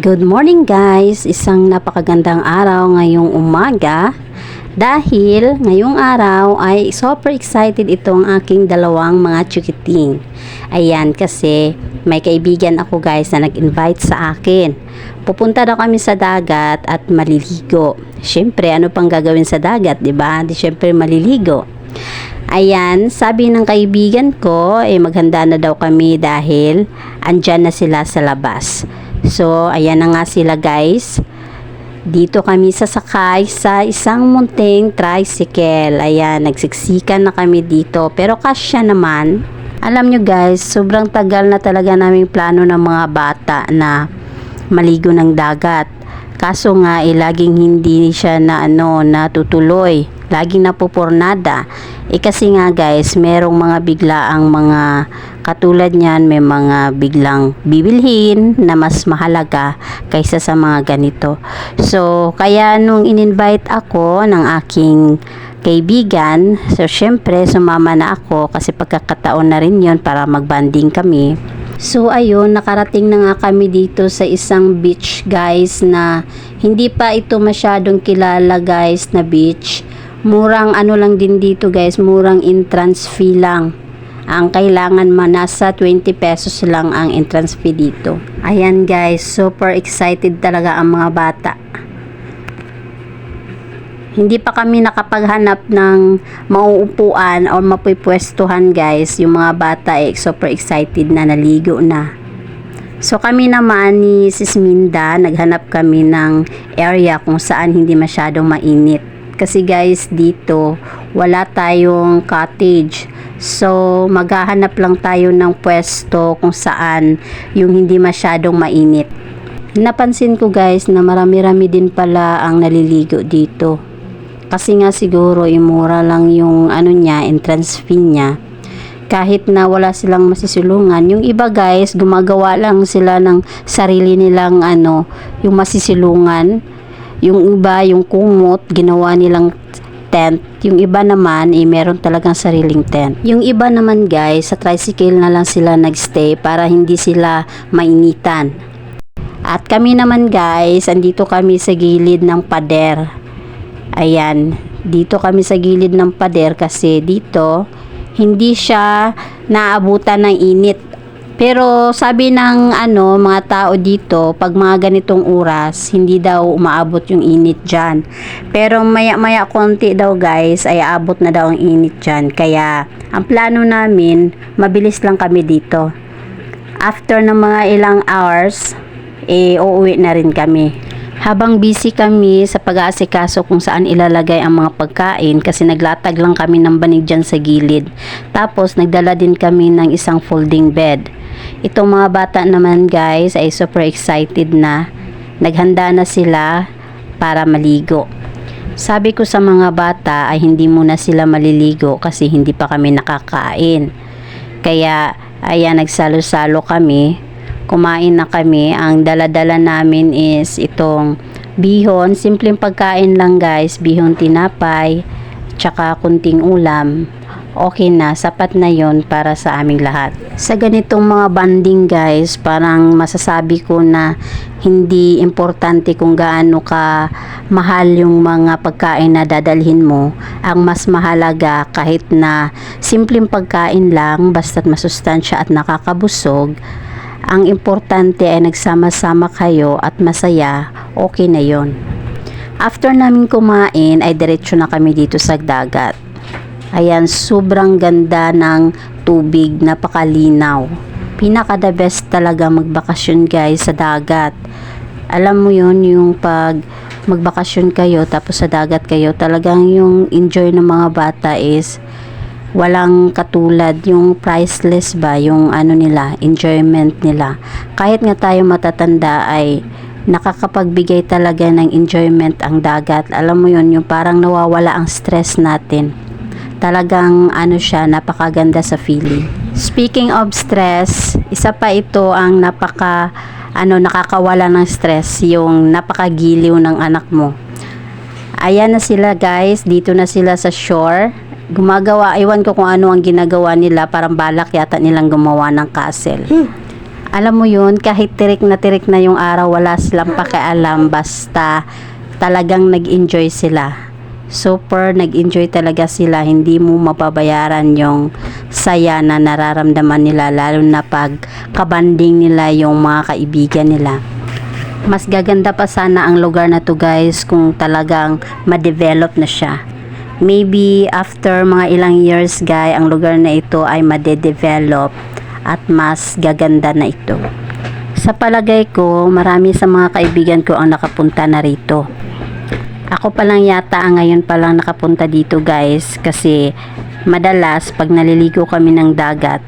Good morning guys! Isang napakagandang araw ngayong umaga dahil ngayong araw ay super excited itong aking dalawang mga chikiting. Ayan kasi may kaibigan ako guys na nag-invite sa akin. Pupunta daw kami sa dagat at maliligo. Siyempre ano pang gagawin sa dagat, 'di ba? Di syempre maliligo. Ayan, sabi ng kaibigan ko, eh maghanda na daw kami dahil andyan na sila sa labas. So, ayan na nga sila guys. Dito kami sasakay sa isang munting tricycle. Ayan, nagsiksikan na kami dito. Pero kasya naman. Alam nyo guys, sobrang tagal na talaga naming plano ng mga bata na maligo ng dagat. Kaso nga, eh, laging hindi siya na ano, natutuloy. Laging napupurnada. Eh kasi nga guys, merong mga biglaang mga katulad niyan, may mga biglang bibilhin na mas mahalaga kaysa sa mga ganito. So, kaya nung in-invite ako ng aking kaibigan, so syempre sumama na ako kasi pagkakataon na rin yon para magbanding kami. So ayun, nakarating na nga kami dito sa isang beach guys na hindi pa ito masyadong kilala guys na beach. Murang ano lang din dito guys, murang entrance fee lang. Ang kailangan man nasa 20 pesos lang ang entrance fee dito. Ayan guys, super excited talaga ang mga bata. Hindi pa kami nakapaghanap ng mauupuan o mapipwestuhan guys. Yung mga bata ay super excited na naligo na. So kami naman ni Sis Minda, naghanap kami ng area kung saan hindi masyadong mainit. Kasi guys, dito wala tayong cottage. So maghahanap lang tayo ng pwesto kung saan yung hindi masyadong mainit. Napansin ko guys na marami-rami din pala ang naliligo dito. Kasi nga siguro imura lang yung ano niya, entrance fee niya. Kahit na wala silang masisilungan. Yung iba guys, gumagawa lang sila ng sarili nilang ano, yung masisilungan. Yung iba, yung kumot, ginawa nilang tent. Yung iba naman, eh, meron talagang sariling tent. Yung iba naman guys, sa tricycle na lang sila nagstay para hindi sila mainitan. At kami naman guys, andito kami sa gilid ng pader. Ayan, dito kami sa gilid ng pader kasi dito hindi siya naabutan ng init. Pero sabi ng ano, mga tao dito, pag mga ganitong oras, hindi daw umaabot yung init dyan. Pero maya-maya konti daw guys, ay aabot na daw ang init dyan. Kaya, ang plano namin, mabilis lang kami dito. After ng mga ilang hours, eh, uuwi na rin kami. Habang busy kami sa pag-aasikaso kung saan ilalagay ang mga pagkain kasi naglatag lang kami ng banig dyan sa gilid. Tapos nagdala din kami ng isang folding bed. Itong mga bata naman guys ay super excited na. Naghanda na sila para maligo. Sabi ko sa mga bata ay hindi muna sila maliligo kasi hindi pa kami nakakain. Kaya ayan nagsalo-salo kami kumain na kami. Ang dala-dala namin is itong bihon. Simpleng pagkain lang guys. Bihon tinapay. Tsaka kunting ulam. Okay na. Sapat na yon para sa aming lahat. Sa ganitong mga banding guys, parang masasabi ko na hindi importante kung gaano ka mahal yung mga pagkain na dadalhin mo. Ang mas mahalaga kahit na simpleng pagkain lang, basta't masustansya at nakakabusog, ang importante ay nagsama-sama kayo at masaya, okay na yon. After namin kumain ay diretso na kami dito sa dagat. Ayan, sobrang ganda ng tubig, napakalinaw. Pinaka the best talaga magbakasyon guys sa dagat. Alam mo yon yung pag magbakasyon kayo tapos sa dagat kayo, talagang yung enjoy ng mga bata is walang katulad yung priceless ba yung ano nila enjoyment nila kahit nga tayo matatanda ay nakakapagbigay talaga ng enjoyment ang dagat alam mo yon yung parang nawawala ang stress natin talagang ano siya napakaganda sa feeling. Speaking of stress isa pa ito ang napaka ano nakakawala ng stress yung napakagiliw ng anak mo. Ayan na sila guys. Dito na sila sa shore. Gumagawa, iwan ko kung ano ang ginagawa nila, parang balak yata nilang gumawa ng castle. Alam mo yun, kahit tirik na tirik na yung araw, wala silang pakialam. Basta talagang nag-enjoy sila. Super nag-enjoy talaga sila, hindi mo mapabayaran yung saya na nararamdaman nila lalo na pag kabanding nila yung mga kaibigan nila. Mas gaganda pa sana ang lugar na to guys kung talagang ma-develop na siya. Maybe after mga ilang years guys, ang lugar na ito ay ma-develop at mas gaganda na ito. Sa palagay ko, marami sa mga kaibigan ko ang nakapunta na rito. Ako pa lang yata ngayon pa lang nakapunta dito guys kasi madalas pag naliligo kami ng dagat,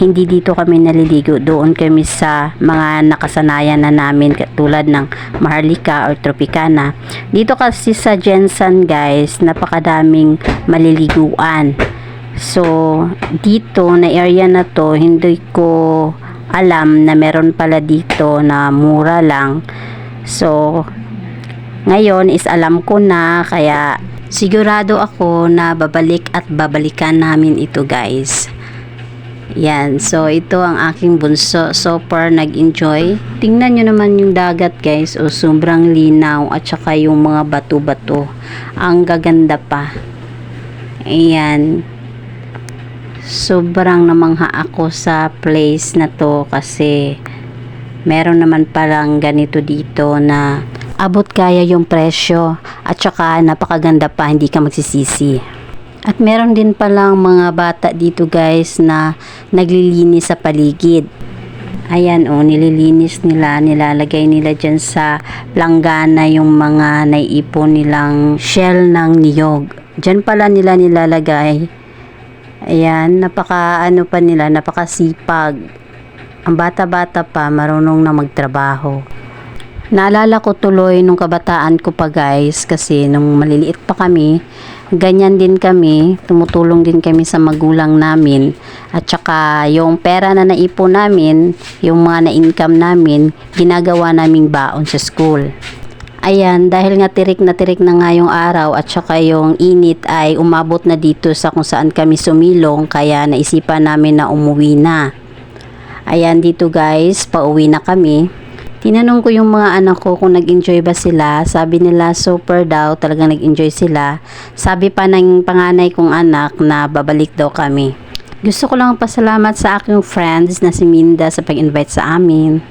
hindi dito kami naliligo. Doon kami sa mga nakasanayan na namin tulad ng Maharlika or Tropicana. Dito kasi sa Jensen guys, napakadaming maliliguan. So, dito na area na to, hindi ko alam na meron pala dito na mura lang. So, ngayon is alam ko na kaya sigurado ako na babalik at babalikan namin ito guys. Yan, so ito ang aking bunso. Super nag-enjoy. Tingnan nyo naman yung dagat guys. O sobrang linaw at saka yung mga bato-bato. Ang gaganda pa. Ayan. Sobrang namangha ako sa place na to kasi meron naman palang ganito dito na abot kaya yung presyo at saka napakaganda pa hindi ka magsisisi. At meron din palang mga bata dito guys na naglilinis sa paligid. Ayan o, oh, nililinis nila, nilalagay nila dyan sa planggana yung mga naiipon nilang shell ng niyog. Dyan pala nila nilalagay. Ayan, napaka ano pa nila, napakasipag. Ang bata-bata pa, marunong na magtrabaho. Naalala ko tuloy nung kabataan ko pa guys kasi nung maliliit pa kami, ganyan din kami, tumutulong din kami sa magulang namin at saka yung pera na naipon namin, yung mga na-income namin, ginagawa naming baon sa school. Ayan, dahil nga tirik na tirik na nga yung araw at saka yung init ay umabot na dito sa kung saan kami sumilong kaya naisipan namin na umuwi na. Ayan dito guys, pauwi na kami. Tinanong ko yung mga anak ko kung nag-enjoy ba sila. Sabi nila super daw, talagang nag-enjoy sila. Sabi pa ng panganay kong anak na babalik daw kami. Gusto ko lang pasalamat sa aking friends na si Minda sa pag-invite sa amin.